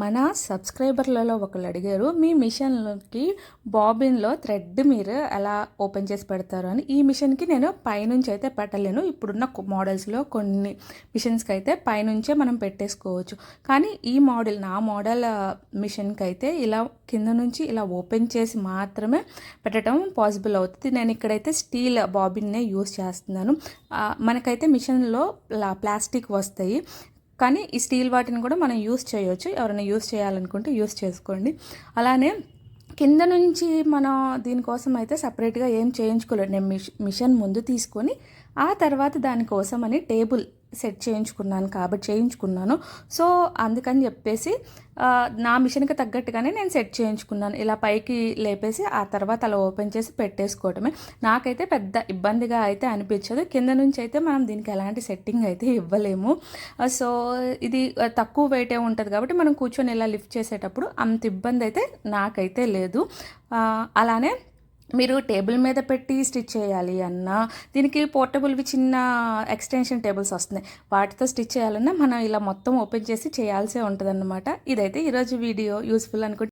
మన సబ్స్క్రైబర్లలో ఒకళ్ళు అడిగారు మీ మిషన్కి బాబిన్లో థ్రెడ్ మీరు ఎలా ఓపెన్ చేసి పెడతారు? అని. ఈ మిషన్కి నేను పైనుంచి అయితే పెట్టలేను. ఇప్పుడున్న మోడల్స్లో కొన్ని మిషన్స్కి అయితే పైనుంచే మనం పెట్టేసుకోవచ్చు. కానీ ఈ మోడల్ నా మోడల్ మిషన్కి అయితే ఇలా కింద నుంచి ఇలా ఓపెన్ చేసి మాత్రమే పెట్టడం పాసిబుల్ అవుతుంది. నేను ఇక్కడైతే స్టీల్ బాబిన్నే యూస్ చేస్తున్నాను. మనకైతే మిషన్లో ప్లాస్టిక్ వస్తాయి. కానీ ఈ స్టీల్ వాటిని కూడా మనం యూస్ చేయొచ్చు. ఎవరైనా యూస్ చేయాలనుకుంటే యూస్ చేసుకోండి. అలానే కింద నుంచి మనం దీనికోసం అయితే సపరేట్గా ఏం చేయించుకోలేదు. నేను మిషన్ ముందు తీసుకొని ఆ తర్వాత దానికోసం అని టేబుల్ సెట్ చేయించుకున్నాను కాబట్టి చేయించుకున్నాను. సో అందుకని చెప్పేసి నా మిషన్కి తగ్గట్టుగానే నేను సెట్ చేయించుకున్నాను. ఇలా పైకి లేపేసి ఆ తర్వాత అలా ఓపెన్ చేసి పెట్టేసుకోవటమే. నాకైతే పెద్ద ఇబ్బందిగా అయితే అనిపించదు. కింద నుంచి అయితే మనం దీనికి ఎలాంటి సెట్టింగ్ అయితే ఇవ్వలేము. సో ఇది తక్కువ వెయిటే ఉంటుంది కాబట్టి మనం కూర్చొని ఇలా లిఫ్ట్ చేసేటప్పుడు అంత ఇబ్బంది అయితే నాకైతే లేదు. అలానే మీరు టేబుల్ మీద పెట్టి స్టిచ్ చేయాలి అన్నా దీనికి పోర్టబుల్వి చిన్న ఎక్స్టెన్షన్ టేబుల్స్ వస్తున్నాయి. వాటితో స్టిచ్ చేయాలన్నా మనం ఇలా మొత్తం ఓపెన్ చేసి చేయాల్సే ఉంటుంది ఇదైతే ఈరోజు వీడియో యూస్ఫుల్ అనుకుంటే